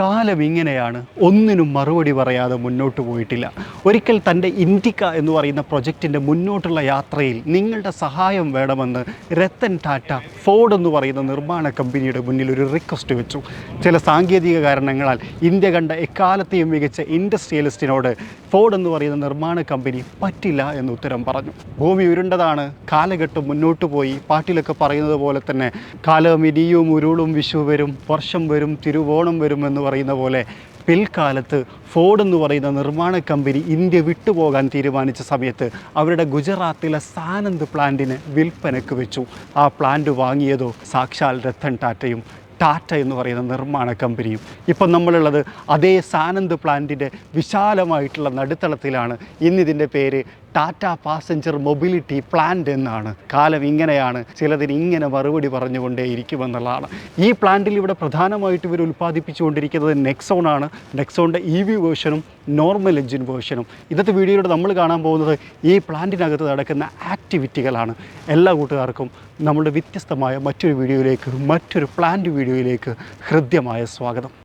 കാലം ഇങ്ങനെയാണ്. ഒന്നിനും മറുപടി പറയാതെ മുന്നോട്ട് പോയിട്ടില്ല. ഒരിക്കൽ തന്റെ ഇൻഡിക്ക എന്ന് പറയുന്ന പ്രൊജക്റ്റിന്റെ മുന്നോട്ടുള്ള യാത്രയിൽ നിങ്ങളുടെ സഹായം വേണമെന്ന് രത്തൻ ടാറ്റ ഫോർഡ് എന്ന് പറയുന്ന നിർമ്മാണ കമ്പനിയുടെ മുന്നിൽ ഒരു റിക്വസ്റ്റ് വെച്ചു. ചില സാങ്കേതിക കാരണങ്ങളാൽ ഇന്ത്യ കണ്ട എക്കാലത്തെയും മികച്ച ഇൻഡസ്ട്രിയലിസ്റ്റിനോട് ഫോർഡ് എന്ന് പറയുന്ന നിർമ്മാണ കമ്പനി പറ്റില്ല എന്ന് ഉത്തരം പറഞ്ഞു. ഭൂമി ഉരുണ്ടതാണ്. കാലഘട്ടം മുന്നോട്ട് പോയി. പാട്ടിലൊക്കെ പറയുന്നത് പോലെ തന്നെ കാലം ഇനിയും ഉരുളും വിഷു വരും വർഷം വരും തിരുവോണം വരും എന്ന് പറയുന്ന പോലെ പിൽക്കാലത്ത് ഫോർഡ് എന്ന് പറയുന്ന നിർമ്മാണ കമ്പനി ഇന്ത്യ വിട്ടുപോകാൻ തീരുമാനിച്ച സമയത്ത് അവരുടെ ഗുജറാത്തിലെ സാനന്ദ് പ്ലാന്റിന് വിൽപ്പനയ്ക്ക് വെച്ചു. ആ പ്ലാന്റ് വാങ്ങിയതോ സാക്ഷാൽ രത്തൻ ടാറ്റയും ടാറ്റ എന്ന് പറയുന്ന നിർമ്മാണ കമ്പനിയും. ഇപ്പം നമ്മളുള്ളത് അതേ സാനന്ദ് പ്ലാന്റിന്റെ വിശാലമായിട്ടുള്ള നടുത്തളത്തിലാണ്. ഇന്നിതിന്റെ പേര് ടാറ്റ പാസഞ്ചർ മൊബിലിറ്റി പ്ലാന്റ് എന്നാണ്. കാലം ഇങ്ങനെയാണ്. ചിലതിന് ഇങ്ങനെ മറുപടി പറഞ്ഞുകൊണ്ടേ ഇരിക്കുമെന്നുള്ളതാണ് ഈ പ്ലാന്റിൽ ഇവിടെ പ്രധാനമായിട്ട് ഇവർ ഉൽപ്പാദിപ്പിച്ചുകൊണ്ടിരിക്കുന്നത് നെക്സോൺ ആണ്. നെക്സോണിന്റെ ഇ വി വേർഷനും നോർമൽ എഞ്ചിൻ വേർഷനും. ഇന്നത്തെ വീഡിയോയിലൂടെ നമ്മൾ കാണാൻ പോകുന്നത് ഈ പ്ലാന്റിനകത്ത് നടക്കുന്ന ആക്ടിവിറ്റികളാണ്. എല്ലാ കൂട്ടുകാർക്കും നമ്മുടെ വ്യത്യസ്തമായ മറ്റൊരു വീഡിയോയിലേക്ക് മറ്റൊരു പ്ലാന്റ് വീഡിയോയിലേക്ക് ഹൃദ്യമായ സ്വാഗതം.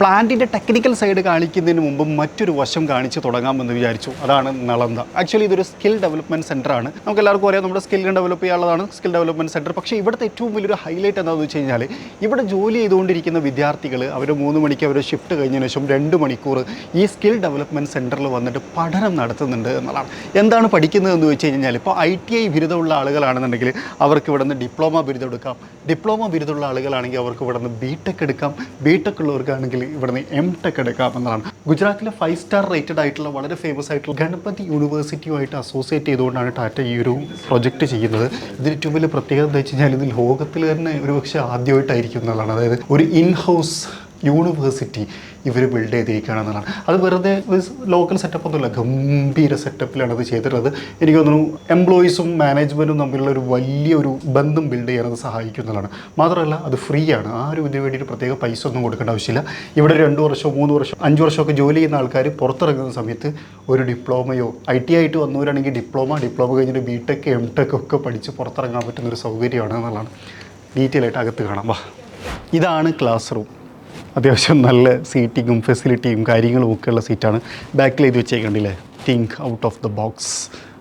പ്ലാന്റിന്റെ ടെക്നിക്കൽ സൈഡ് കാണിക്കുന്നതിന് മുമ്പ് മറ്റൊരു വശം കാണിച്ച് തുടങ്ങാമെന്ന് വിചാരിച്ചു. അതാണ് നളന്ത. ആക്ച്വലി ഇതൊരു സ്കിൽ ഡെവലപ്മെന്റ് സെന്റർ ആണ്. നമുക്ക് എല്ലാവർക്കും അറിയാം നമ്മുടെ സ്കിൽ ഡെവലപ്പ് ചെയ്യാനുള്ളതാണ് സ്കിൽ ഡെവലപ്മെന്റ് സെന്റർ പക്ഷേ ഇവിടുത്തെ ഏറ്റവും വലിയൊരു ഹൈലൈറ്റ് എന്താണെന്ന് വെച്ച് കഴിഞ്ഞാൽ ഇവിടെ ജോലി ചെയ്തുകൊണ്ടിരിക്കുന്ന വിദ്യാർത്ഥികൾ അവർ മൂന്ന് മണിക്ക് അവർ ഷിഫ്റ്റ് കഴിഞ്ഞതിന് ശേഷം രണ്ട് മണിക്കൂർ ഈ സ്കിൽ ഡെവലപ്മെന്റ് സെന്ററിൽ വന്നിട്ട് പഠനം നടത്തുന്നുണ്ട് എന്നുള്ളതാണ്. എന്താണ് പഠിക്കുന്നതെന്ന് വെച്ച് കഴിഞ്ഞാൽ ഇപ്പോൾ ഐ ടി ഐ ബിരുദമുള്ള ആളുകളാണെന്നുണ്ടെങ്കിൽ അവർക്ക് ഇവിടെ നിന്ന് ഡിപ്ലോമ ബിരുദം എടുക്കാം. ഡിപ്ലോമ ബിരുദമുള്ള ആളുകളാണെങ്കിൽ അവർക്ക് ഇവിടെ നിന്ന് ബി ടെക് എടുക്കാം. ബി ടെക് ഉള്ളവർക്കാണെങ്കിൽ ഇവിടെ നിന്ന് എം ടെക് എടുക്കാം എന്നതാണ്. ഗുജറാത്തിലെ ഫൈവ് സ്റ്റാർ റേറ്റഡ് ആയിട്ടുള്ള വളരെ ഫേമസ് ആയിട്ടുള്ള ഗണപതി യൂണിവേഴ്സിറ്റിയുമായിട്ട് അസോസിയേറ്റ് ചെയ്തുകൊണ്ടാണ് ടാറ്റ ഈ ഒരു പ്രൊജക്റ്റ് ചെയ്യുന്നത്. ഇതിന് ഏറ്റവും വലിയ പ്രത്യേകത എന്താ വെച്ച് കഴിഞ്ഞാൽ ഇത് ലോകത്തിൽ തന്നെ ഒരുപക്ഷെ ആദ്യമായിട്ടായിരിക്കും എന്നുള്ളതാണ്. അതായത് ഒരു ഇൻ ഹൗസ് യൂണിവേഴ്സിറ്റി ഇവർ ബിൽഡ് ചെയ്തിരിക്കുകയാണ് എന്നുള്ളത് അത് വെറുതെ ഒരു ലോക്കൽ സെറ്റപ്പ് ഒന്നുമില്ല ഗംഭീര സെറ്റപ്പിലാണ് അത് ചെയ്തിട്ടുള്ളത്. എനിക്ക് തോന്നുന്നു എംപ്ലോയീസും മാനേജ്മെന്റും തമ്മിലുള്ള ഒരു വലിയൊരു ബന്ധം ബിൽഡ് ചെയ്യാനത് സഹായിക്കുന്നതാണ്. മാത്രമല്ല അത് ഫ്രീ ആണ് ആ ഒരു ഇതിന് വേണ്ടിയിട്ട് പ്രത്യേക പൈസ ഒന്നും കൊടുക്കേണ്ട ആവശ്യമില്ല. ഇവിടെ രണ്ട് വർഷമോ മൂന്ന് വർഷം അഞ്ച് വർഷമൊക്കെ ജോലി ചെയ്യുന്ന ആൾക്കാർ പുറത്തിറങ്ങുന്ന സമയത്ത് ഒരു ഡിപ്ലോമയോ ഐ ടി ആയിട്ട് വന്നവരാണെങ്കിൽ ഡിപ്ലോമ ഡിപ്ലോമ കഴിഞ്ഞിട്ട് ബി ടെക് എം ടെക് ഒക്കെ പഠിച്ച് പുറത്തിറങ്ങാൻ പറ്റുന്ന ഒരു സൗകര്യമാണ് എന്നുള്ളതാണ്. ഡീറ്റെയിൽ ആയിട്ട് അകത്ത് കാണാം. വാ. ഇതാണ് ക്ലാസ് റൂം അത്യാവശ്യം നല്ല സീറ്റിങ്ങും ഫെസിലിറ്റിയും കാര്യങ്ങളും ഒക്കെ ഉള്ള സീറ്റാണ് ബാക്കിൽ എഴുതി വെച്ചേക്കണ്ടില്ലേ think out of the box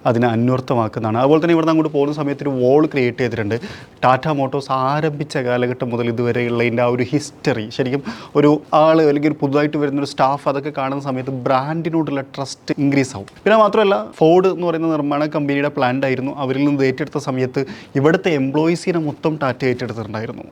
അതിനെ അന്വർത്ഥമാക്കുന്നതാണ്. അതുപോലെ തന്നെ ഇവിടുന്ന് അങ്ങോട്ട് പോകുന്ന സമയത്ത് ഒരു വോൾ ക്രിയേറ്റ് ചെയ്തിട്ടുണ്ട്. ടാറ്റ മോട്ടോസ് ആരംഭിച്ച കാലഘട്ടം മുതൽ ഇതുവരെയുള്ള ഇതിന്റെ ആ ഒരു ഹിസ്റ്ററി ശരിക്കും ഒരു ആൾ അല്ലെങ്കിൽ പുതുതായിട്ട് വരുന്ന ഒരു സ്റ്റാഫ് അതൊക്കെ കാണുന്ന സമയത്ത് ബ്രാൻഡിനോടുള്ള ട്രസ്റ്റ് ഇൻക്രീസ് ആവും. പിന്നെ മാത്രമല്ല ഫോർഡ് എന്ന് പറയുന്ന നിർമ്മാണ കമ്പനിയുടെ പ്ലാന്റ് ആയിരുന്നു. അവരിൽ നിന്ന് ഏറ്റെടുത്ത സമയത്ത് ഇവിടുത്തെ എംപ്ലോയീസിനെ മൊത്തം ടാറ്റ ഏറ്റെടുത്തിട്ടുണ്ടായിരുന്നു.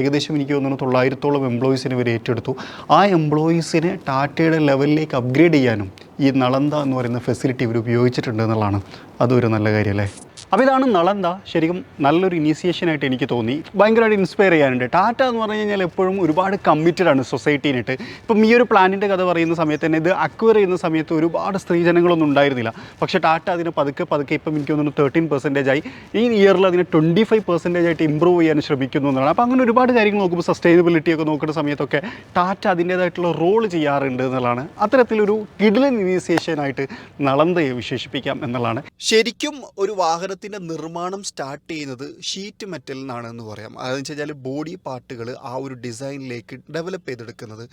ഏകദേശം എനിക്ക് തോന്നുന്നു തൊള്ളായിരത്തോളം എംപ്ലോയീസിനെ ഇവർ ഏറ്റെടുത്തു. ആ എംപ്ലോയീസിനെ ടാറ്റയുടെ ലെവലിലേക്ക് അപ്ഗ്രേഡ് ചെയ്യാനും ഈ നളന്ത എന്ന് പറയുന്ന ഫെസിലിറ്റി ഇവർ ഉപയോഗിച്ചിട്ടുണ്ട് എന്നുള്ളതാണ്. അതൊരു നല്ല കാര്യമല്ലേ? അപ്പോൾ ഇതാണ് നളന്ത ശരിക്കും നല്ലൊരു ഇനീസിയേഷൻ ആയിട്ട് എനിക്ക് തോന്നി. ഭയങ്കരമായിട്ട് ഇൻസ്പയർ ചെയ്യാനുണ്ട്. ടാറ്റ എന്ന് പറഞ്ഞു കഴിഞ്ഞാൽ എപ്പോഴും ഒരുപാട് കമ്മിറ്റഡ് ആണ് സൊസൈറ്റീനായിട്ട് ഇപ്പം ഈ ഒരു പ്ലാനിന്റെ കഥ പറയുന്ന സമയത്ത് തന്നെ ഇത് അക്വയർ ചെയ്യുന്ന സമയത്ത് ഒരുപാട് സ്ത്രീജനങ്ങളൊന്നും ഉണ്ടായിരുന്നില്ല. പക്ഷേ ടാറ്റ അതിനെ പതുക്കെ പതുക്കെ ഇപ്പം എനിക്ക് തോന്നുന്നു തേർട്ടീൻ പെർസെന്റേജ് ആയി. ഈ ഇയറിൽ അതിനെ ട്വന്റി ഫൈവ് പെർസെന്റേജ് ആയിട്ട് ഇമ്പ്രൂവ് ചെയ്യാൻ ശ്രമിക്കുന്നു എന്നാണ്. അപ്പോൾ അങ്ങനെ ഒരുപാട് കാര്യങ്ങൾ നോക്കുമ്പോൾ സസ്റ്റൈനബിലിറ്റി ഒക്കെ നോക്കുന്ന സമയത്തൊക്കെ ടാറ്റ അതിന്റേതായിട്ടുള്ള റോൾ ചെയ്യാറുണ്ട് എന്നുള്ളതാണ്. അത്തരത്തിലൊരു കിഡിലൻ ഇനീസിയേഷനായിട്ട് നളന്തയെ വിശേഷിപ്പിക്കാം എന്നുള്ളതാണ്. ശരിക്കും ഒരു വാഹനത്തിന്റെ നിർമ്മാണം സ്റ്റാർട്ട് ചെയ്യുന്നത് ഷീറ്റ് മെറ്റലിൽ നിന്നാണ് എന്ന് പറയാം. അതെന്ന് വെച്ച് കഴിഞ്ഞാൽ ബോഡി പാർട്ടുകൾ ആ ഒരു ഡിസൈനിലേക്ക് ഡെവലപ്പ് ചെയ്തെടുക്കുന്നത്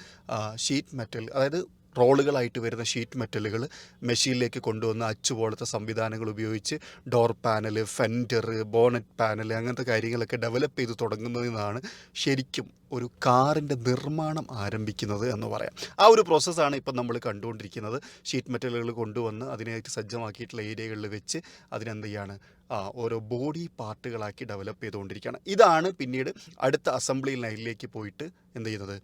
ഷീറ്റ് മെറ്റൽ അതായത് റോളുകളായിട്ട് വരുന്ന ഷീറ്റ് മെറ്റലുകൾ മെഷീനിലേക്ക് കൊണ്ടുവന്ന് അച്ചു പോലത്തെ സംവിധാനങ്ങൾ ഉപയോഗിച്ച് door panel fender bonnet panel അങ്ങനത്തെ കാര്യങ്ങളൊക്കെ ഡെവലപ്പ് ചെയ്ത് തുടങ്ങുന്നതിനാണ് ശരിക്കും ഒരു കാറിന്റെ നിർമ്മാണം ആരംഭിക്കുന്നത് എന്ന് പറയാം. ആ ഒരു പ്രോസസ്സാണ് ഇപ്പം നമ്മൾ കണ്ടുകൊണ്ടിരിക്കുന്നത്. ഷീറ്റ് മെറ്റലുകൾ കൊണ്ടുവന്ന് അതിനായിട്ട് സജ്ജമാക്കിയിട്ടുള്ള ഏരിയകളിൽ വെച്ച് അതിനെന്ത് ചെയ്യാണ് ഓരോ ബോഡി പാർട്ടുകളാക്കി ഡെവലപ്പ് ചെയ്തുകൊണ്ടിരിക്കുകയാണ്. ഇതാണ് പിന്നീട് അടുത്ത അസംബ്ലി ലൈനിലേക്ക് പോയിട്ട് എന്ത് ചെയ്യുന്നത്?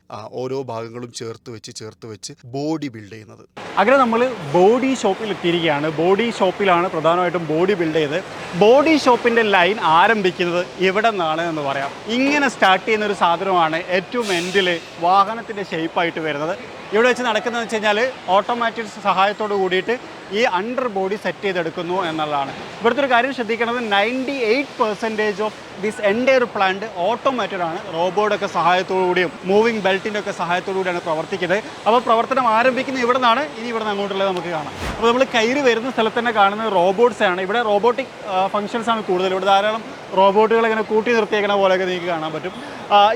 ഓരോ ഭാഗങ്ങളും ചേർത്ത് വെച്ച് ചേർത്ത് വെച്ച് ബോഡി ബിൽഡ് ചെയ്യുന്നത്. അങ്ങനെ നമ്മൾ ബോഡി ഷോപ്പിൽ എത്തിയിരിക്കുകയാണ്. ബോഡി ഷോപ്പിലാണ് പ്രധാനമായിട്ടും ബോഡി ബിൽഡ് ചെയ്ത് ബോഡി ഷോപ്പിന്റെ ലൈൻ ആരംഭിക്കുന്നത് ഇവിടെ നിന്നാണ് എന്ന് പറയാം. ഇങ്ങനെ സ്റ്റാർട്ട് ചെയ്യുന്ന ഒരു സാധനമാണ് ഏറ്റവും എൻഡിൽ വാഹനത്തിന്റെ ഷേപ്പായിട്ട് വരുന്നത്. ഇവിടെ വെച്ച് നടക്കുന്നതെന്ന് വെച്ച് കഴിഞ്ഞാൽ ഓട്ടോമാറ്റിക് സഹായത്തോട് കൂടിയിട്ട് ഈ അണ്ടർ ബോഡി സെറ്റ് ചെയ്തെടുക്കുന്നു എന്നുള്ളതാണ്. ഇവിടുത്തെ ഒരു കാര്യം ശ്രദ്ധിക്കുന്നത് ninety eight percentage of this എന്റെ ഒരു പ്ലാന്റ് ഓട്ടോമാറ്റഡ് ആണ്. റോബോട്ടൊക്കെ സഹായത്തോടു കൂടിയും മൂവിങ് ബെൽറ്റിന്റെ ഒക്കെ സഹായത്തോടു കൂടിയാണ് പ്രവർത്തിക്കുന്നത്. അപ്പോൾ പ്രവർത്തനം ആരംഭിക്കുന്നത് ഇവിടെ നിന്നാണ് ഇനി ഇവിടെ നിന്ന് അങ്ങോട്ടുള്ളത് നമുക്ക് കാണാം. അപ്പോൾ നമ്മൾ കയറി വരുന്ന സ്ഥലത്ത് തന്നെ കാണുന്നത് റോബോട്ട്സ് ആണ്. ഇവിടെ റോബോട്ടിക് ഫംഗ്ഷൻസ് ആണ് കൂടുതൽ ഇവിടെ ധാരാളം റോബോട്ടുകൾ ഇങ്ങനെ കൂട്ടി നിർത്തിയേക്കണ പോലെയൊക്കെ നിങ്ങൾക്ക് കാണാൻ പറ്റും.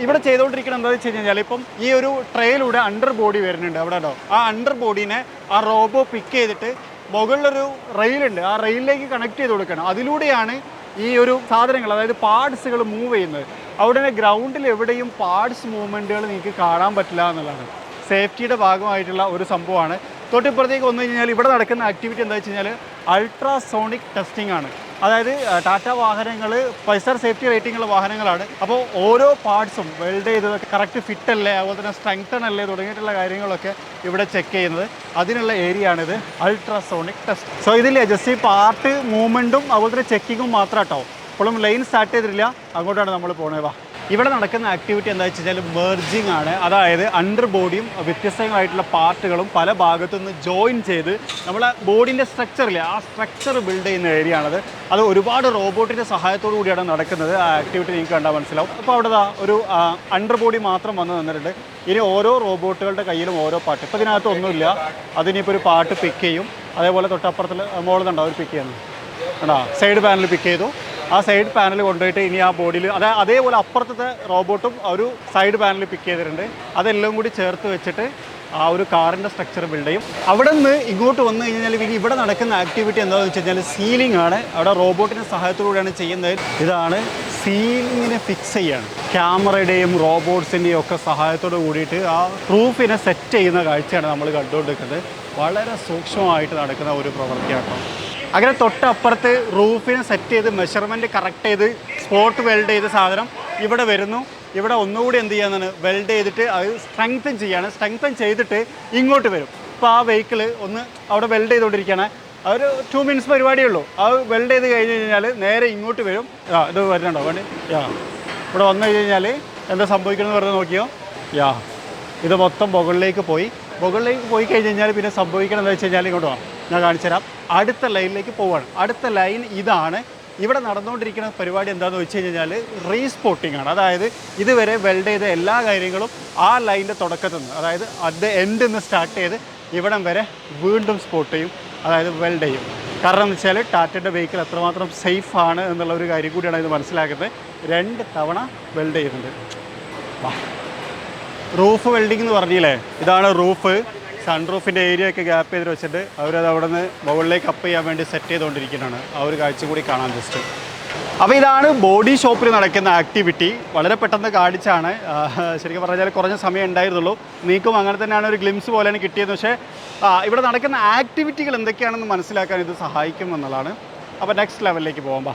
ഇവിടെ ചെയ്തുകൊണ്ടിരിക്കുന്നത് എന്താണെന്ന് വെച്ച് കഴിഞ്ഞാൽ ഇപ്പം ഈ ഒരു ട്രെയിലൂടെ അണ്ടർ ബോഡി വരുന്നുണ്ട്. അവിടെ ഉണ്ടോ? ആ അണ്ടർ ബോഡീനെ ആ റോബോ പിക്ക് ചെയ്തിട്ട് മുകളിലൊരു റെയിലുണ്ട്. ആ റെയിലിലേക്ക് കണക്ട് ചെയ്ത് കൊടുക്കണം. അതിലൂടെയാണ് ഈ ഒരു സാധനങ്ങൾ അതായത് പാർട്സുകൾ മൂവ് ചെയ്യുന്നത്. അവിടെ തന്നെ ഗ്രൗണ്ടിൽ എവിടെയും പാർട്സ് മൂവ്മെന്റുകൾ നിങ്ങൾക്ക് കാണാൻ പറ്റില്ല എന്നുള്ളതാണ്. സേഫ്റ്റിയുടെ ഭാഗമായിട്ടുള്ള ഒരു സംഭവമാണ്. തൊട്ടിപ്പുറത്തേക്ക് വന്നു കഴിഞ്ഞാൽ ഇവിടെ നടക്കുന്ന ആക്ടിവിറ്റി എന്താ വെച്ച് കഴിഞ്ഞാൽ അൾട്രാസോണിക് ടെസ്റ്റിംഗ് ആണ്. അതായത് ടാറ്റ വാഹനങ്ങൾ സ്റ്റാർ സേഫ്റ്റി റേറ്റിംഗ് ഉള്ള വാഹനങ്ങളാണ്. അപ്പോൾ ഓരോ പാർട്സും വെൽഡ് ചെയ്തതൊക്കെ കറക്റ്റ് ഫിറ്റ് അല്ലേ അതുപോലെ തന്നെ സ്ട്രെങ്തൺ അല്ലേ തുടങ്ങിയിട്ടുള്ള കാര്യങ്ങളൊക്കെ ഇവിടെ ചെക്ക് ചെയ്യുന്നത്. അതിനുള്ള ഏരിയ ആണിത് അൾട്രാസോണിക് ടെസ്റ്റ് സോ ഇതിൽ ജസ്റ്റ് ഈ പാർട്ട് മൂവ്മെന്റും അതുപോലെ തന്നെ ചെക്കിങ്ങും മാത്രം കേട്ടോ ഇപ്പോഴും ലൈൻ സ്റ്റാർട്ട് ചെയ്തിട്ടില്ല. അങ്ങോട്ടാണ് നമ്മൾ പോണേ വാ. ഇവിടെ നടക്കുന്ന ആക്ടിവിറ്റി എന്താ വെച്ച് കഴിഞ്ഞാൽ മെർജിങ് ആണ്. അതായത് അണ്ടർ ബോഡിയും വ്യത്യസ്തങ്ങളായിട്ടുള്ള പാർട്ടുകളും പല ഭാഗത്തു നിന്ന് ജോയിൻ ചെയ്ത് നമ്മളെ ബോഡിന്റെ സ്ട്രക്ചറിൽ ആ സ്ട്രക്ചർ ബിൽഡ് ചെയ്യുന്ന ഏരിയ അത് ഒരുപാട് റോബോട്ടിന്റെ സഹായത്തോടു കൂടിയാണ് നടക്കുന്നത്. ആ ആക്ടിവിറ്റി നിങ്ങൾക്ക് കണ്ടാൽ മനസ്സിലാവും. അപ്പോൾ അവിടെ ഒരു അണ്ടർ ബോഡി മാത്രം വന്ന് തന്നിട്ടുണ്ട് ഇനി ഓരോ റോബോട്ടുകളുടെ കയ്യിലും ഓരോ പാട്ട് ഇപ്പോൾ ഇതിനകത്ത് ഒന്നുമില്ല. അതിനിപ്പോൾ ഒരു പാട്ട് പിക്ക് ചെയ്യും. അതേപോലെ തൊട്ടപ്പുറത്തിൽ മോളുന്നുണ്ടോ അവർ പിക്ക് ചെയ്യുന്നത് കണ്ടോ? സൈഡ് പാനൽ പിക്ക് ചെയ്തു. ആ സൈഡ് പാനൽ കൊണ്ടുപോയിട്ട് ഇനി ആ ബോഡിയിൽ അതാ അതേപോലെ അപ്പുറത്തെ റോബോട്ടും ഒരു സൈഡ് പാനൽ പിക്ക് ചെയ്തിട്ടുണ്ട്. അതെല്ലാം കൂടി ചേർത്ത് വെച്ചിട്ട് ആ ഒരു കാറിന്റെ സ്ട്രക്ചർ ബിൽഡ് ചെയ്യും. അവിടെ നിന്ന് ഇങ്ങോട്ട് വന്നു കഴിഞ്ഞാൽ ഇനി ഇവിടെ നടക്കുന്ന ആക്ടിവിറ്റി എന്താണെന്ന് വെച്ച് കഴിഞ്ഞാൽ സീലിംഗ് ആണ്. അവിടെ റോബോട്ടിന്റെ സഹായത്തോടെയാണ് ചെയ്യുന്നത്. ഇതാണ് സീലിങ്ങിനെ ഫിക്സ് ചെയ്യാണ്. ക്യാമറയുടെയും റോബോട്ട്സിന്റെയും ഒക്കെ സഹായത്തോട് കൂടിയിട്ട് ആ റൂഫിനെ സെറ്റ് ചെയ്യുന്ന കാഴ്ചയാണ് നമ്മൾ കണ്ടുകൊണ്ടിരിക്കുന്നത്. വളരെ സൂക്ഷ്മമായിട്ട് നടക്കുന്ന ഒരു പ്രവൃത്തിയാണ് കേട്ടോ. അങ്ങനെ തൊട്ടപ്പുറത്ത് റൂഫിനെ സെറ്റ് ചെയ്ത് മെഷർമെന്റ് കറക്റ്റ് ചെയ്ത് സ്പോട്ട് വെൽഡ് ചെയ്ത സാധനം ഇവിടെ വരുന്നു. ഇവിടെ ഒന്നുകൂടി എന്ത് ചെയ്യാന്നാണ് വെൽഡ് ചെയ്തിട്ട് അത് സ്ട്രെങ്തൻ ചെയ്യാണ്. സ്ട്രെങ്തൻ ചെയ്തിട്ട് ഇങ്ങോട്ട് വരും. അപ്പോൾ ആ വെഹിക്കിൾ ഒന്ന് അവിടെ വെൽഡ് ചെയ്തുകൊണ്ടിരിക്കുകയാണ്. ഒരു ടു മിനിറ്റ്സ് പരിപാടിയേ ഉള്ളൂ. അത് വെൽഡ് ചെയ്ത് കഴിഞ്ഞ് കഴിഞ്ഞാൽ നേരെ ഇങ്ങോട്ട് വരും. ആ ഇത് വരുന്നുണ്ടോ? വേണ്ടി? യാ ഇവിടെ വന്നു കഴിഞ്ഞ് കഴിഞ്ഞാൽ എന്താ സംഭവിക്കണമെന്ന് പറഞ്ഞ് നോക്കിയോ? യാ ഇത് മൊത്തം മുകളിലേക്ക് പോയി. മുകളിലേക്ക് പോയി കഴിഞ്ഞ് കഴിഞ്ഞാൽ പിന്നെ സംഭവിക്കണം എന്ന് വെച്ച് കഴിഞ്ഞാൽ ഇങ്ങോട്ട് വാ. ഞാൻ കാണിച്ചു തരാം. അടുത്ത ലൈനിലേക്ക് പോവുകയാണ് അടുത്ത ലൈൻ ഇതാണ്. ഇവിടെ നടന്നുകൊണ്ടിരിക്കുന്ന പരിപാടി എന്താണെന്ന് വെച്ച് കഴിഞ്ഞാൽ റീസ്പോട്ടിംഗ് ആണ്. അതായത് ഇതുവരെ വെൽഡ് ചെയ്ത എല്ലാ കാര്യങ്ങളും ആ ലൈനിന്റെ തുടക്കത്തിൽ നിന്ന് അതായത് അത് എൻഡിൽ നിന്ന് സ്റ്റാർട്ട് ചെയ്ത് ഇവിടം വരെ വീണ്ടും സ്പോട്ട് ചെയ്യും അതായത് വെൽഡ് ചെയ്യും. കാരണം എന്ന് വെച്ചാൽ ടാറ്റയുടെ വെഹിക്കിൾ എത്രമാത്രം സേഫ് ആണ് എന്നുള്ള ഒരു കാര്യം കൂടിയാണ് ഇത് മനസ്സിലാക്കുന്നത്. രണ്ട് തവണ വെൽഡ് ചെയ്യുന്നുണ്ട്. റൂഫ് വെൽഡിംഗ് എന്ന് പറഞ്ഞില്ലേ? ഇതാണ് റൂഫ് സൺ റൂഫിന്റെ ഏരിയ ഒക്കെ ഗ്യാപ്പ് ചെയ്ത് വെച്ചിട്ട് അവരത് അവിടെ നിന്ന് മുകളിലേക്ക് അപ്പ് ചെയ്യാൻ വേണ്ടി സെറ്റ് ചെയ്തുകൊണ്ടിരിക്കുന്നതാണ് ആ ഒരു കാഴ്ച കൂടി കാണാൻ ജസ്റ്റ് അപ്പോൾ ഇതാണ് ബോഡി ഷോപ്പിൽ നടക്കുന്ന ആക്ടിവിറ്റി വളരെ പെട്ടെന്ന് കാണിച്ചാണ്. ശരിക്കും പറഞ്ഞാൽ കുറഞ്ഞ സമയം ഉണ്ടായിരുന്നുള്ളൂ. നീക്കും അങ്ങനെ തന്നെയാണ് ഒരു ഗ്ലിംസ് പോലെയാണ് കിട്ടിയത്. പക്ഷേ ഇവിടെ നടക്കുന്ന ആക്ടിവിറ്റികൾ എന്തൊക്കെയാണെന്ന് മനസ്സിലാക്കാൻ ഇത് സഹായിക്കും എന്നുള്ളതാണ്. അപ്പോൾ നെക്സ്റ്റ് ലെവലിലേക്ക് പോകാം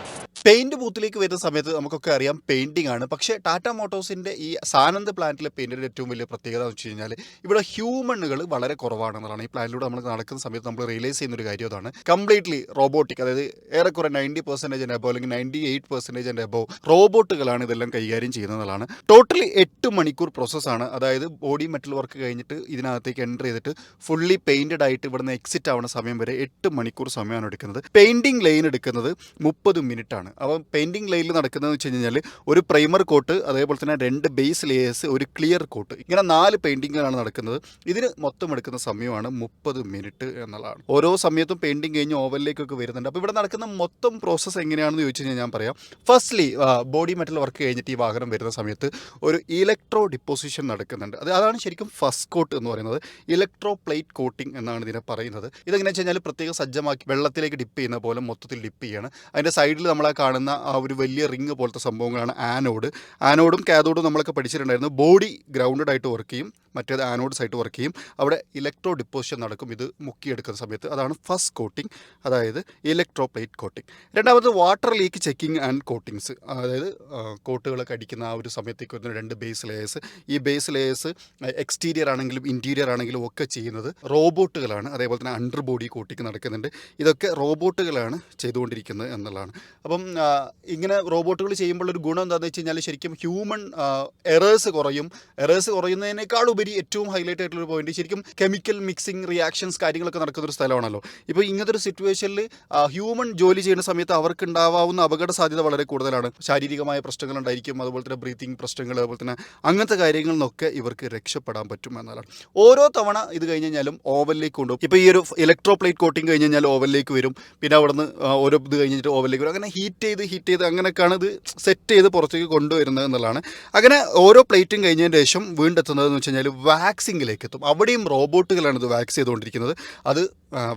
പെയിന്റ് ബൂത്തിലേക്ക് വരുന്ന സമയത്ത് നമുക്കൊക്കെ അറിയാം പെയിന്റിംഗ് ആണ്. പക്ഷേ ടാറ്റ മോട്ടോഴ്സിന്റെ ഈ സാനന്ദ് പ്ലാന്റിലെ പെയിന്റിന്റെ ഏറ്റവും വലിയ പ്രത്യേകത എന്ന് വെച്ച് കഴിഞ്ഞാൽ ഇവിടെ ഹ്യൂമണുകൾ വളരെ കുറവാണെന്നുള്ളതാണ്. ഈ പ്ലാന്റിലൂടെ നമ്മൾ നടക്കുന്ന സമയത്ത് നമ്മൾ റിയലൈസ് ചെയ്യുന്ന ഒരു കാര്യം അതാണ്. കംപ്ലീറ്റ്ലി റോബോട്ടിക് അതായത് ഏറെക്കുറെ നയന്റി പെർസെന്റേജ് എബോ അല്ലെങ്കിൽ നയന്റി എയ്റ്റ് പെർസെന്റേജ് എബോ റോബോട്ടുകളാണ് ഇതെല്ലാം കൈകാര്യം ചെയ്യുന്നതാണ് ടോട്ടലി എട്ട് മണിക്കൂർ പ്രോസസ്സാണ് അതായത് ബോഡി മെറ്റൽ വർക്ക് കഴിഞ്ഞിട്ട് ഇതിനകത്തേക്ക് എന്റർ ചെയ്തിട്ട് ഫുള്ളി പെയിന്റഡ് ആയിട്ട് ഇവിടുന്ന് എക്സിറ്റ് ആവുന്ന സമയം വരെ എട്ട് മണിക്കൂർ സമയമാണ് എടുക്കുന്നത്. പെയിന്റിംഗ് ലൈൻ എടുക്കുന്നത് മുപ്പത് മിനിറ്റ് ആണ്. അപ്പം പെയിന്റിംഗ് ലൈനിൽ നടക്കുന്നതെന്ന് വെച്ച് കഴിഞ്ഞാൽ ഒരു പ്രൈമർ കോട്ട് അതേപോലെ തന്നെ രണ്ട് ബേസ് ലേയേഴ്സ് ഒരു ക്ലിയർ കോട്ട് ഇങ്ങനെ നാല് പെയിന്റിങ്ങുകളാണ് നടക്കുന്നത്. ഇതിന് മൊത്തം എടുക്കുന്ന സമയമാണ് മുപ്പത് മിനിറ്റ് എന്നുള്ളതാണ്. ഓരോ സമയത്തും പെയിന്റിങ് കഴിഞ്ഞ് ഓവലിലേക്കൊക്കെ വരുന്നുണ്ട്. അപ്പോൾ ഇവിടെ നടക്കുന്ന മൊത്തം പ്രോസസ്സ് എങ്ങനെയാണെന്ന് ചോദിച്ചു കഴിഞ്ഞാൽ ഞാൻ പറയാം. ഫസ്റ്റ്ലി ബോഡി മെറ്റൽ വർക്ക് കഴിഞ്ഞിട്ട് ഈ വാഹനം വരുന്ന സമയത്ത് ഒരു ഇലക്ട്രോ ഡിപ്പോസിഷൻ നടക്കുന്നുണ്ട്. അത് അതാണ് ശരിക്കും ഫസ്റ്റ് കോട്ട് എന്ന് പറയുന്നത്. ഇലക്ട്രോ പ്ലേറ്റ് കോട്ടിംഗ് എന്നാണ് ഇതിനെ പറയുന്നത്. ഇതെങ്ങനെയാണെന്ന് വെച്ച് കഴിഞ്ഞാൽ പ്രത്യേകം സജ്ജമാക്കി വെള്ളത്തിലേക്ക് ഡിപ്പ് ചെയ്യുന്ന പോലെ മൊത്തത്തിൽ ഡിപ്പ് ചെയ്യാണ്. അതിന്റെ സൈഡിൽ നമ്മൾ ആ കാണുന്ന ആ ഒരു വലിയ റിങ് പോലത്തെ സംഭവങ്ങളാണ് ആനോഡ്. ആനോഡും കാതോഡും നമ്മളൊക്കെ പഠിച്ചിട്ടുണ്ടായിരുന്നു. ബോഡി ഗ്രൗണ്ടഡ് ആയിട്ട് വർക്ക് ചെയ്യും. മറ്റേത് ആനോഡ് സൈറ്റ് വർക്ക് ചെയ്യും. അവിടെ ഇലക്ട്രോ ഡിപ്പോസിഷൻ നടക്കും. ഇത് മുക്കിയെടുക്കുന്ന സമയത്ത്. അതാണ് ഫസ്റ്റ് കോട്ടിംഗ് അതായത് ഇലക്ട്രോ പ്ലേറ്റ് കോട്ടിംഗ് രണ്ടാമത് water leak checking and coatings അതായത് കോട്ടുകളൊക്കെ അടിക്കുന്ന ആ ഒരു സമയത്തേക്ക് വരുന്ന രണ്ട് ബേസ് ലേയേഴ്സ് ഈ ബേസ് ലേയേഴ്സ് എക്സ്റ്റീരിയർ ആണെങ്കിലും ഇന്റീരിയർ ആണെങ്കിലും ഒക്കെ ചെയ്യുന്നത് റോബോട്ടുകളാണ്. അതേപോലെ തന്നെ അണ്ടർ ബോഡി കോട്ടിങ് നടക്കുന്നുണ്ട്. ഇതൊക്കെ റോബോട്ടുകളാണ് ചെയ്തുകൊണ്ടിരിക്കുന്നത് എന്നുള്ളതാണ്. അപ്പം ഇങ്ങനെ റോബോട്ടുകൾ ചെയ്യുമ്പോൾ ഒരു ഗുണം എന്താണെന്ന് വെച്ച് കഴിഞ്ഞാൽ ശരിക്കും ഹ്യൂമൻ എറേഴ്സ് കുറയും. എറേഴ്സ് കുറയുന്നതിനേക്കാൾ ഉപരി ഏറ്റവും ഹൈലൈറ്റ് ആയിട്ടുള്ള ഒരു പോയിന്റ് ശരിക്കും കെമിക്കൽ മിക്സിംഗ് റിയാക്ഷൻസ് കാര്യങ്ങളൊക്കെ നടക്കുന്ന ഒരു സ്ഥലമാണല്ലോ. ഇപ്പോൾ ഇങ്ങനത്തെ ഒരു സിറ്റുവേഷനിൽ ഹ്യൂമൻ ജോലി ചെയ്യുന്ന സമയത്ത് അവർക്ക് ഉണ്ടാവാവുന്ന അപകട സാധ്യത വളരെ കൂടുതലാണ്. ശാരീരികമായ പ്രശ്നങ്ങൾ ഉണ്ടായിരിക്കും അതുപോലെ തന്നെ ബ്രീത്തിങ് പ്രശ്നങ്ങൾ അതുപോലെ തന്നെ അങ്ങനത്തെ കാര്യങ്ങളിൽ നിന്നൊക്കെ ഇവർക്ക് രക്ഷപ്പെടാൻ പറ്റും എന്നാലാണ് ഓരോ തവണ ഇത് കഴിഞ്ഞ് കഴിഞ്ഞാലും ഓവലിലേക്ക് കൊണ്ടുപോകും. ഇപ്പോൾ ഈ ഒരു ഇലക്ട്രോ പ്ലേറ്റ് കോട്ടിങ് കഴിഞ്ഞ് കഴിഞ്ഞാൽ ഓവലിലേക്ക് വരും. പിന്നെ അവിടെ നിന്ന് ഓരോ ഇത് കഴിഞ്ഞിട്ട് ഓവലിലേക്ക് വരും. അങ്ങനെ ഹീറ്റ് ഹീറ്റ് ചെയ്ത് ഹീറ്റ് ചെയ്ത് അങ്ങനെയൊക്കെയാണ് ഇത് സെറ്റ് ചെയ്ത് പുറത്തേക്ക് കൊണ്ടുവരുന്നത് എന്നുള്ളതാണ്. അങ്ങനെ ഓരോ പ്ലേറ്റും കഴിഞ്ഞതിന് ശേഷം വീണ്ടെത്തുന്നതെന്ന് വെച്ച് കഴിഞ്ഞാൽ വാക്സിങ്ങിലേക്ക് എത്തും അവിടെയും റോബോട്ടുകളാണ് ഇത് വാക്സ് ചെയ്തുകൊണ്ടിരിക്കുന്നത്. അത്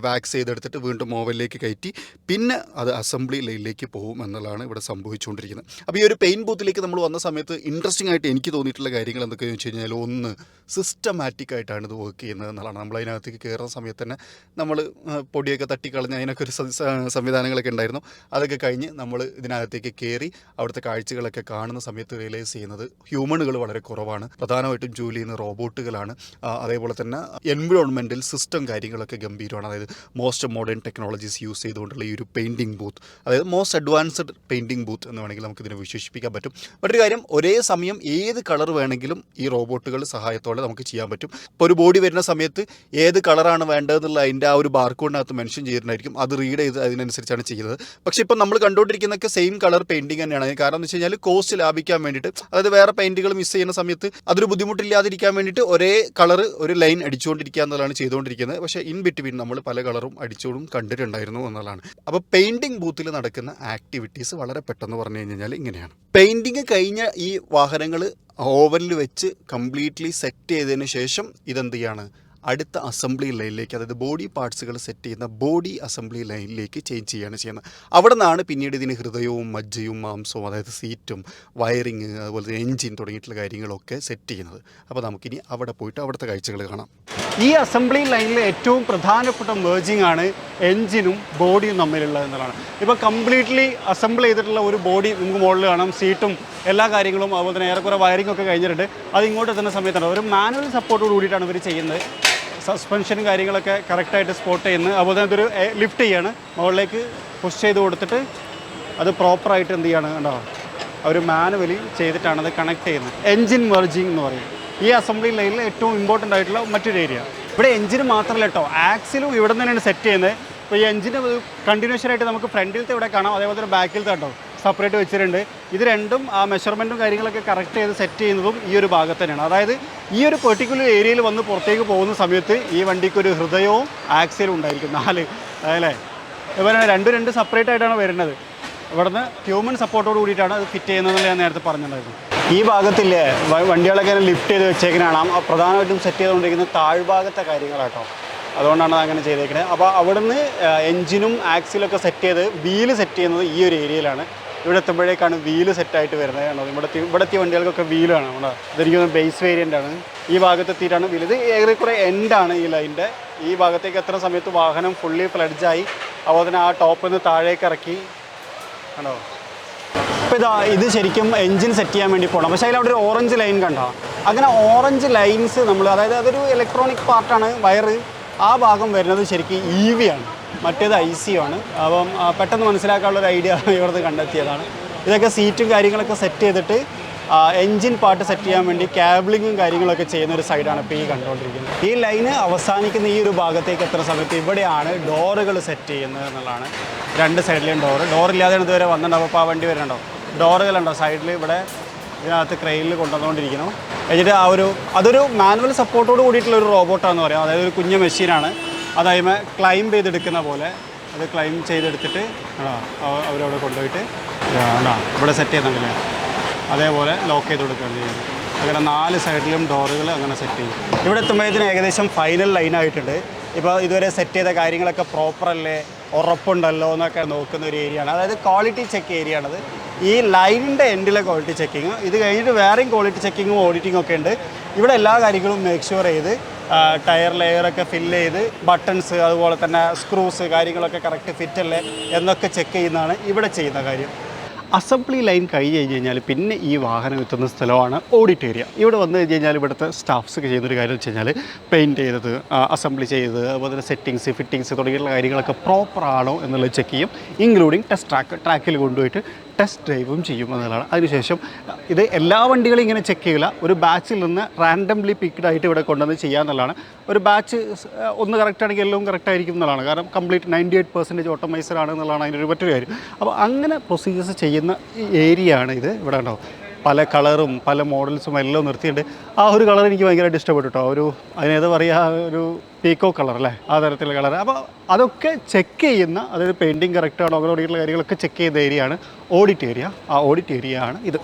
വാക്സ് ചെയ്തെടുത്തിട്ട് വീണ്ടും മോവലിലേക്ക് കയറ്റി. പിന്നെ അത് അസംബ്ലി ലൈനിലേക്ക് പോകും എന്നുള്ളതാണ് ഇവിടെ സംഭവിച്ചുകൊണ്ടിരിക്കുന്നത്. അപ്പോൾ ഈ ഒരു പെയിൻ ബൂത്തിലേക്ക് നമ്മൾ വന്ന സമയത്ത് ഇൻട്രസ്റ്റിംഗ് ആയിട്ട് എനിക്ക് തോന്നിയിട്ടുള്ള കാര്യങ്ങൾ എന്തൊക്കെയാണെന്ന് വെച്ച് കഴിഞ്ഞാൽ ഒന്ന് സിസ്റ്റമാറ്റിക് ആയിട്ടാണ് ഇത് വർക്ക് ചെയ്യുന്നത് എന്നുള്ളതാണ്. നമ്മൾ അതിനകത്തേക്ക് കയറുന്ന സമയത്ത് തന്നെ നമ്മൾ പൊടിയൊക്കെ തട്ടിക്കളഞ്ഞ് അതിനൊക്കെ ഒരു സംവിധാനങ്ങളൊക്കെ ഉണ്ടായിരുന്നു. അതൊക്കെ കഴിഞ്ഞ് നമ്മൾ ഇതിനകത്തേക്ക് കയറി അവിടുത്തെ കാഴ്ചകളൊക്കെ കാണുന്ന സമയത്ത് റിയലൈസ് ചെയ്യുന്നത് ഹ്യൂമണുകൾ വളരെ കുറവാണ്. പ്രധാനമായിട്ടും ജോലി ചെയ്യുന്ന റോബോട്ടുകളാണ് അതേപോലെ തന്നെ എൻവിറോൺമെന്റിൽ സിസ്റ്റം കാര്യങ്ങളൊക്കെ ഗംഭീരമാണ്. അതായത് മോസ്റ്റ് മോഡേൺ ടെക്നോളജീസ് യൂസ് ചെയ്തുകൊണ്ടുള്ള ഈ ഒരു പെയിന്റിംഗ് ബൂത്ത് അതായത് മോസ്റ്റ് അഡ്വാൻസ്ഡ് പെയിന്റിംഗ് ബൂത്ത് എന്ന് വേണമെങ്കിൽ നമുക്ക് ഇതിനെ വിശേഷിപ്പിക്കാൻ പറ്റും. മറ്റൊരു കാര്യം ഒരേ സമയം ഏത് കളർ വേണമെങ്കിലും ഈ റോബോട്ടുകൾ സഹായത്തോടെ നമുക്ക് ചെയ്യാൻ പറ്റും. ഇപ്പോൾ ഒരു ബോഡി വരുന്ന സമയത്ത് ഏത് കളറാണ് വേണ്ടതെന്നുള്ള അതിന്റെ ആ ഒരു ബാർക്കോഡിനകത്ത് മെൻഷൻ ചെയ്തിട്ടുണ്ടായിരിക്കും. അത് റീഡ് ചെയ്ത് അതിനനുസരിച്ചാണ് ചെയ്യുന്നത്. പക്ഷേ ഇപ്പം നമ്മൾ കണ്ടുകൊണ്ടിരിക്കുന്നൊക്കെ സെയിം കളർ പെയിന്റിങ് തന്നെയാണ്. കാരണം എന്ന് വെച്ച് കഴിഞ്ഞാൽ കോസ്റ്റ് ലാഭിക്കാൻ വേണ്ടിയിട്ട് അതായത് വേറെ പെയിന്റുകൾ മിസ് ചെയ്യുന്ന സമയത്ത് അതൊരു ബുദ്ധിമുട്ടില്ലാതിരിക്കാൻ വേണ്ടിയിട്ട് ഒരേ കളർ ഒരു ലൈൻ അടിച്ചുകൊണ്ടിരിക്കുക എന്നുള്ളതാണ് ചെയ്തുകൊണ്ടിരിക്കുന്നത്. പക്ഷേ ഇൻ ബിറ്റ്വീൻ നമ്മൾ പല കളറും അടിച്ചോടും കണ്ടിട്ടുണ്ടായിരുന്നു എന്നുള്ളതാണ്. അപ്പോൾ പെയിന്റിംഗ് ബൂത്തിൽ നടക്കുന്ന ആക്ടിവിറ്റീസ് വളരെ പെട്ടെന്ന് പറഞ്ഞു കഴിഞ്ഞാൽ ഇങ്ങനെയാണ്. പെയിന്റിങ് കഴിഞ്ഞ ഈ വാഹനങ്ങൾ ഓവനിൽ വെച്ച് കംപ്ലീറ്റ്ലി സെറ്റ് ചെയ്തതിന് ശേഷം ഇതെന്ത് ചെയ്യാണ്? അടുത്ത അസംബ്ലി ലൈനിലേക്ക് അതായത് ബോഡി പാർട്സുകൾ സെറ്റ് ചെയ്യുന്ന ബോഡി അസംബ്ലി ലൈനിലേക്ക് ചേഞ്ച് ചെയ്യുകയാണ് ചെയ്യുന്നത്. അവിടെ നിന്നാണ് പിന്നീട് ഇതിന് ഹൃദയവും മജ്ജയും മാംസവും അതായത് സീറ്റും വയറിങ് അതുപോലെ എൻജിൻ തുടങ്ങിയിട്ടുള്ള കാര്യങ്ങളൊക്കെ സെറ്റ് ചെയ്യുന്നത്. അപ്പോൾ നമുക്കിനി അവിടെ പോയിട്ട് അവിടുത്തെ കാഴ്ചകൾ കാണാം. ഈ അസംബ്ലി ലൈനിലെ ഏറ്റവും പ്രധാനപ്പെട്ട മേജിങ് ആണ് എൻജിനും ബോഡിയും തമ്മിലുള്ളത് എന്നുള്ളതാണ്. ഇപ്പോൾ കംപ്ലീറ്റ്ലി അസംബിൾ ചെയ്തിട്ടുള്ള ഒരു ബോഡി നമുക്ക് മുകളിൽ കാണാം. സീറ്റും എല്ലാ കാര്യങ്ങളും അതുപോലെ തന്നെ ഏറെക്കുറെ വയറിംഗ് ഒക്കെ കഴിഞ്ഞിട്ടുണ്ട്. അത് ഇങ്ങോട്ട് എത്തുന്ന സമയത്താണ്. ഒരു മാനുവൽ സപ്പോർട്ടോട് കൂടിയിട്ടാണ് ഇവർ ചെയ്യുന്നത്. സസ്പെൻഷനും കാര്യങ്ങളൊക്കെ കറക്റ്റായിട്ട് സ്പോട്ട് ചെയ്യുന്നത്. അതുപോലെ തന്നെ ഇതൊരു ലിഫ്റ്റ് ചെയ്യാണ്. മുകളിലേക്ക് പുഷ് ചെയ്ത് കൊടുത്തിട്ട് അത് പ്രോപ്പറായിട്ട് എന്ത് ചെയ്യാണ് കണ്ടോ? അവർ മാനുവലി ചെയ്തിട്ടാണ് അത് കണക്ട് ചെയ്യുന്നത്. എൻജിൻ മെർജിങ് എന്ന് പറയും. ഈ അസംബ്ലി ലൈനിൽ ഏറ്റവും ഇമ്പോർട്ടന്റ് ആയിട്ടുള്ള മറ്റൊരു ഏരിയ ഇവിടെ എഞ്ചിന് മാത്രമല്ല കേട്ടോ ആക്സിലും ഇവിടെ തന്നെയാണ് സെറ്റ് ചെയ്യുന്നത്. ഇപ്പോൾ ഈ എഞ്ചിന് കണ്ടിന്യൂഷൻ ആയിട്ട് നമുക്ക് ഫ്രണ്ടിലത്തെ ഇവിടെ കാണാം. അതേപോലെ തന്നെ ബാക്കിലത്തെ കേട്ടോ സെപ്പറേറ്റ് വെച്ചിട്ടുണ്ട്. ഇത് രണ്ടും ആ മെഷർമെന്റും കാര്യങ്ങളൊക്കെ കറക്റ്റ് ചെയ്ത് സെറ്റ് ചെയ്യുന്നതും ഈ ഒരു ഭാഗത്ത് തന്നെയാണ്. അതായത് ഈ ഒരു പെർട്ടിക്കുലർ ഏരിയയിൽ വന്ന് പുറത്തേക്ക് പോകുന്ന സമയത്ത് ഈ വണ്ടിക്ക് ഒരു ഹൃദയവും ആക്സിലും ഉണ്ടായിരിക്കും. നാല്. അതല്ലേ ഇവരെ രണ്ട് രണ്ട് സെപ്പറേറ്റ് ആയിട്ടാണ് വരുന്നത്. ഇവിടുന്ന് ഹ്യൂമൻ സപ്പോർട്ടോട് കൂടിയിട്ടാണ് അത് ഫിറ്റ് ചെയ്യുന്നതെന്ന് ഞാൻ നേരത്തെ പറഞ്ഞിട്ടുണ്ടായിരുന്നു. ഈ ഭാഗത്തില്ലേ വണ്ടികളൊക്കെ ലിഫ്റ്റ് ചെയ്ത് വെച്ചേക്കുന്നതാണ് ആ പ്രധാനമായിട്ടും സെറ്റ് ചെയ്തുകൊണ്ടിരിക്കുന്ന താഴ്ഭാഗത്തെ കാര്യങ്ങളാട്ടോ. അതുകൊണ്ടാണ് അങ്ങനെ ചെയ്തേക്കുന്നത് അപ്പോൾ അവിടുന്ന് എഞ്ചിനും ആക്സിലൊക്കെ സെറ്റ് ചെയ്ത് വീൽ സെറ്റ് ചെയ്യുന്നത് ഈ ഒരു ഏരിയയിലാണ്. ഇവിടെ എത്തുമ്പോഴേക്കാണ് വീൽ സെറ്റായിട്ട് വരുന്നത് കാണുന്നത് ഇവിടെ ഇവിടെത്തിയ വണ്ടികൾക്കൊക്കെ വീലാണ് നമ്മുടെ ഇതെനിക്ക് ബേസ് വേരിയന്റ് ആണ്. ഈ ഭാഗത്ത് എത്തിയിട്ടാണ് വീൽ ഇത് ഏറെക്കുറെ എൻഡാണ് ഈ ലൈന്റെ ഈ ഭാഗത്തേക്ക് എത്ര സമയത്ത് വാഹനം ഫുള്ളി ഫ്ലഡ്ജായി അതുപോലെ തന്നെ ആ ടോപ്പിൽ നിന്ന് താഴേക്ക് ഇറക്കി. കണ്ടോ? ഇപ്പോൾ ഇതാ ഇത് ശരിക്കും എൻജിൻ സെറ്റ് ചെയ്യാൻ വേണ്ടി പോകണം പക്ഷേ അതിൽ അവിടെ ഒരു ഓറഞ്ച് ലൈൻ കണ്ടോ? അങ്ങനെ ഓറഞ്ച് ലൈൻസ് നമ്മൾ അതായത് അതൊരു ഇലക്ട്രോണിക് പാർട്ടാണ് വയറ് ആ ഭാഗം വരുന്നത് ശരിക്കും ഇ വി ആണ്. മറ്റേത് ഐ സി ആണ്. അപ്പം പെട്ടെന്ന് മനസ്സിലാക്കാനുള്ള ഒരു ഐഡിയ ഇവിടുന്ന് കണ്ടെത്തിയതാണ്. ഇതൊക്കെ സീറ്റും കാര്യങ്ങളൊക്കെ സെറ്റ് ചെയ്തിട്ട് എൻജിൻ പാർട്ട് സെറ്റ് ചെയ്യാൻ വേണ്ടി കാബ്ലിങ്ങും കാര്യങ്ങളൊക്കെ ചെയ്യുന്ന ഒരു സൈഡാണ് ഇപ്പോൾ ഈ കണ്ടുകൊണ്ടിരിക്കുന്നത് ഈ ലൈന് അവസാനിക്കുന്ന ഈ ഒരു ഭാഗത്തേക്ക് എത്ര സമയത്ത് ഇവിടെയാണ് ഡോറുകൾ സെറ്റ് ചെയ്യുന്നത് എന്നുള്ളതാണ്. രണ്ട് സൈഡിലെയും ഡോറ് ഡോറില്ലാതെയാണ് ഇതുവരെ വന്നിട്ടുണ്ടാവും അപ്പോൾ ആ വണ്ടി വരുന്നുണ്ടോ? ഡോറുകളുണ്ടോ സൈഡിൽ ഇവിടെ ഇതിനകത്ത് ക്രെയിനിൽ കൊണ്ടുവന്നുകൊണ്ടിരിക്കുന്നു. എന്നിട്ട് ആ ഒരു അതൊരു മാനുവൽ സപ്പോർട്ടോട് കൂടിയിട്ടുള്ള ഒരു റോബോട്ടാന്ന് പറയാം. അതായത് ഒരു കുഞ്ഞു മെഷീനാണ്. അതായത് ക്ലൈംബ് ക്ലൈം ചെയ്തെടുക്കുന്ന പോലെ അത് ക്ലൈം ചെയ്തെടുത്തിട്ട് അവരവിടെ കൊണ്ടുപോയിട്ട് ഇവിടെ സെറ്റ് ചെയ്യുന്നുണ്ടല്ലേ? അതേപോലെ ലോക്ക് ചെയ്ത് കൊടുക്കുകയാണ് ചെയ്യുന്നത് അങ്ങനെ നാല് സൈഡിലും ഡോറുകൾ അങ്ങനെ സെറ്റ് ചെയ്യും. ഇവിടെ എത്തുമ്പോഴത്തേന് ഏകദേശം ഫൈനൽ ലൈനായിട്ടുണ്ട്. ഇപ്പോൾ ഇതുവരെ സെറ്റ് ചെയ്ത കാര്യങ്ങളൊക്കെ പ്രോപ്പർ അല്ലേ? ഉറപ്പുണ്ടല്ലോ എന്നൊക്കെ നോക്കുന്ന ഒരു ഏരിയ ആണ്. അതായത് ക്വാളിറ്റി ചെക്ക് ഏരിയ ആണത്. ഈ ലൈനിന്റെ എൻഡിലെ ക്വാളിറ്റി ചെക്കിങ് ഇത് കഴിഞ്ഞിട്ട് വേറെയും ക്വാളിറ്റി ചെക്കിങ്ങും ഓഡിറ്റിങ്ങും ഒക്കെ ഉണ്ട്. ഇവിടെ എല്ലാ കാര്യങ്ങളും മേക്ക് ഷുവർ ചെയ്ത് ടയർ ലെയറൊക്കെ ഫില്ല് ചെയ്ത് ബട്ടൺസ് അതുപോലെ തന്നെ സ്ക്രൂസ് കാര്യങ്ങളൊക്കെ കറക്റ്റ് ഫിറ്റ് അല്ലേ എന്നൊക്കെ ചെക്ക് ചെയ്യുന്നതാണ് ഇവിടെ ചെയ്യുന്ന കാര്യം. അസംബ്ലി ലൈൻ കഴിഞ്ഞ് കഴിഞ്ഞ് കഴിഞ്ഞാൽ പിന്നെ ഈ വാഹനം എത്തുന്ന സ്ഥലമാണ് ഓഡിറ്റ് ഏരിയ ഇവിടെ വന്നു കഴിഞ്ഞ് കഴിഞ്ഞാൽ ഇവിടുത്തെ സ്റ്റാഫ്സ് ഒക്കെ ചെയ്യുന്നൊരു കാര്യം വെച്ച് കഴിഞ്ഞാൽ പെയിന്റ് ചെയ്തത് അസംബ്ലി ചെയ്തത് അതുപോലെ തന്നെ സെറ്റിങ്സ് ഫിറ്റിങ്സ് തുടങ്ങിയിട്ടുള്ള കാര്യങ്ങളൊക്കെ പ്രോപ്പർ ആണോ എന്നുള്ളത് ചെക്ക് ചെയ്യും ഇൻക്ലൂഡിങ് ടെസ്റ്റ് ട്രാക്ക് ട്രാക്കിൽ കൊണ്ടുപോയിട്ട് ടെസ്റ്റ് ഡ്രൈവും ചെയ്യും എന്നുള്ളതാണ്. അതിനുശേഷം ഇത് എല്ലാ വണ്ടികളും ഇങ്ങനെ ചെക്ക് ചെയ്യില്ല ഒരു ബാച്ചിൽ നിന്ന് റാൻഡംലി പിക്ഡ് ആയിട്ട് ഇവിടെ കൊണ്ടുവന്ന് ചെയ്യാന്നുള്ളതാണ് ഒരു ബാച്ച് ഒന്ന് കറക്റ്റ് ആണെങ്കിൽ എല്ലാം കറക്റ്റ് ആയിരിക്കും എന്നുള്ളതാണ്. കാരണം complete ninety eight percentage atomiser ആണ് എന്നുള്ളതാണ് അതിന്റെ ഒരു മറ്റൊരു കാര്യം. അപ്പോൾ അങ്ങനെ പ്രൊസീജിയേഴ്സ് ചെയ്യുന്ന ഏരിയയാണ് ഇത്. ഇവിടെ ഉണ്ടോ പല കളറും പല മോഡൽസും എല്ലാം നിർത്തിയിട്ടുണ്ട്. ആ ഒരു കളർ എനിക്ക് ഭയങ്കരമായിട്ട് ഇഷ്ടപ്പെട്ടു കേട്ടോ ഒരു അതിനേത് പറയുക ഒരു പീക്കോ കളർ അല്ലേ? ആ തരത്തിലുള്ള കളർ. അപ്പോൾ അതൊക്കെ ചെക്ക് ചെയ്യുന്ന അതായത് പെയിന്റിങ് കറക്റ്റാണോ അങ്ങനെ തുടങ്ങിയിട്ടുള്ള കാര്യങ്ങളൊക്കെ ചെക്ക് ചെയ്ത ഏരിയയാണ് ഓഡിറ്റ് ഏരിയ ആ ഓഡിറ്റ് ഏരിയ ആണ് ഇത്.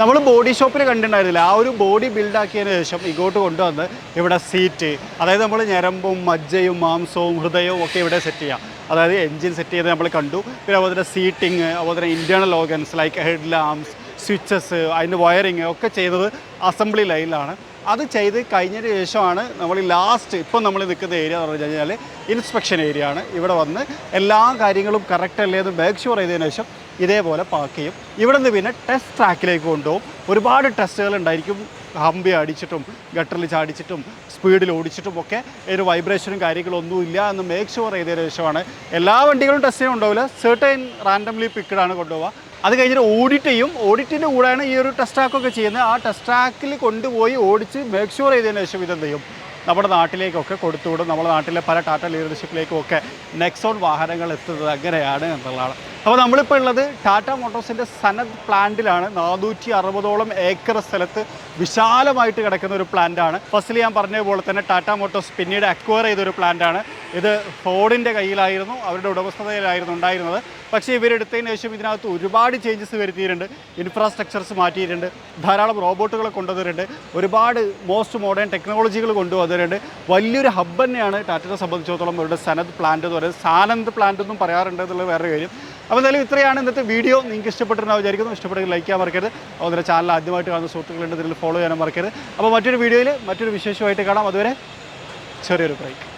നമ്മൾ ബോഡി ഷോപ്പിൽ കണ്ടിട്ടുണ്ടായിരുന്നില്ല. ആ ഒരു ബോഡി ബിൽഡാക്കിയതിന് ശേഷം ഇങ്ങോട്ട് കൊണ്ടുവന്ന് ഇവിടെ സീറ്റ് അതായത് നമ്മൾ ഞരമ്പും മജ്ജയും മാംസവും ഹൃദയവും ഒക്കെ ഇവിടെ സെറ്റ് ചെയ്യാം. അതായത് എൻജിൻ സെറ്റ് ചെയ്ത് നമ്മൾ കണ്ടു. പിന്നെ അതുപോലെ തന്നെ സീറ്റിങ് അതുപോലെ തന്നെ internal organs like head lamps switches അതിന്റെ വയറിങ് ഒക്കെ ചെയ്തത് അസംബ്ലി ലൈനിലാണ്. അത് ചെയ്ത് കഴിഞ്ഞതിന് ശേഷമാണ് നമ്മൾ ലാസ്റ്റ് ഇപ്പം നമ്മൾ നിൽക്കുന്ന ഏരിയ എന്ന് പറഞ്ഞു കഴിഞ്ഞാൽ ഇൻസ്പെക്ഷൻ ഏരിയ ആണ്. ഇവിടെ വന്ന് എല്ലാ കാര്യങ്ങളും കറക്റ്റ് അല്ലേ എന്ന് മേക്ക് ഷുവർ ചെയ്തതിന് ശേഷം ഇതേപോലെ പാക്ക് ചെയ്യും. ഇവിടെ നിന്ന് പിന്നെ ടെസ്റ്റ് ട്രാക്കിലേക്ക് കൊണ്ടുപോകും. ഒരുപാട് ടെസ്റ്റുകൾ ഉണ്ടായിരിക്കും. ഹമ്പി അടിച്ചിട്ടും ഗട്ടറിൽ ചാടിച്ചിട്ടും സ്പീഡിൽ ഓടിച്ചിട്ടും ഒക്കെ ഒരു വൈബ്രേഷനും കാര്യങ്ങളൊന്നും ഇല്ല എന്ന് മേക്ക് ഷുവർ ചെയ്തതിന് ശേഷമാണ്. എല്ലാ വണ്ടികളും ടെസ്റ്റ് ചെയ്യാൻ ഉണ്ടാവില്ല സെർട്ടൈൻ റാൻഡംലി പിക്കഡാണ് കൊണ്ടുപോവുക. അത് കഴിഞ്ഞിട്ട് ഓഡിറ്റ് ചെയ്യും. ഓഡിറ്റിന്റെ കൂടെയാണ് ഈ ഒരു ടെസ്റ്റ് ട്രാക്കൊക്കെ ചെയ്യുന്നത്. ആ ടെസ്റ്റ് ട്രാക്കിൽ കൊണ്ടുപോയി ഓടിച്ച് മേക്ക് ഷുവർ ചെയ്തതിന് ശേഷം ഇതെന്ത് ചെയ്യും? നമ്മുടെ നാട്ടിലേക്കൊക്കെ കൊടുത്തുവിടും. നമ്മുടെ നാട്ടിലെ പല ടാറ്റ ലീഡർഷിപ്പിലേക്കും ഒക്കെ നെക്സോൺ വാഹനങ്ങൾ എത്തുന്നത് അങ്ങനെയാണ് എന്നുള്ളതാണ്. അപ്പോൾ നമ്മളിപ്പോൾ ഉള്ളത് ടാറ്റ മോട്ടോഴ്സിന്റെ സനത് പ്ലാന്റിലാണ് നാനൂറ്റി അറുപതോളം ഏക്കർ സ്ഥലത്ത് വിശാലമായിട്ട് കിടക്കുന്ന ഒരു പ്ലാന്റാണ് ഫസ്റ്റിൽ ഞാൻ പറഞ്ഞ പോലെ തന്നെ ടാറ്റ മോട്ടോഴ്സ് പിന്നീട് അക്വയർ ചെയ്തൊരു പ്ലാന്റാണ് ഇത് ഫോർഡിന്റെ കയ്യിലായിരുന്നു അവരുടെ ഉടമസ്ഥതയിലായിരുന്നു ഉണ്ടായിരുന്നത്. പക്ഷേ ഇവരെടുത്തതിന് ശേഷം ഇതിനകത്ത് ഒരുപാട് ചേഞ്ചസ് വരുത്തിയിട്ടുണ്ട്. ഇൻഫ്രാസ്ട്രക്ചർസ് മാറ്റിയിട്ടുണ്ട്. ധാരാളം റോബോട്ടുകൾ കൊണ്ടുവന്നിട്ടുണ്ട്. ഒരുപാട് മോസ്റ്റ് മോഡേൺ ടെക്നോളജികൾ കൊണ്ടുവന്നിട്ടുണ്ട്. വലിയൊരു ഹബ്ബ് തന്നെയാണ് ടാറ്റയെ സംബന്ധിച്ചിടത്തോളം അവരുടെ സനത് പ്ലാന്റ് എന്ന് പറയുന്നത്. സാനന്ദ് പ്ലാന്റ് എന്നും പറയാറുണ്ട് എന്നുള്ളത് വേറെ കാര്യം. അപ്പോൾ എന്തായാലും ഇത്രയാണ് ഇന്നത്തെ വീഡിയോ നിങ്ങൾക്ക് ഇഷ്ടപ്പെട്ടിട്ടുണ്ടാവും വിചാരിക്കുന്നു. ഇഷ്ടപ്പെട്ടെങ്കിൽ ലൈക്ക് ചെയ്യാൻ മറക്കരുത്. അതുപോലെ ചാനൽ ആദ്യമായിട്ട് കാണുന്ന സുഹൃത്തുക്കളുണ്ട് ഇതിൽ ഫോളോ ചെയ്യാൻ മറക്കരുത്. അപ്പോൾ മറ്റൊരു വീഡിയോയിൽ മറ്റൊരു വിശേഷമായിട്ട് കാണാം. അതുവരെ ചെറിയൊരു ബ്രേക്ക്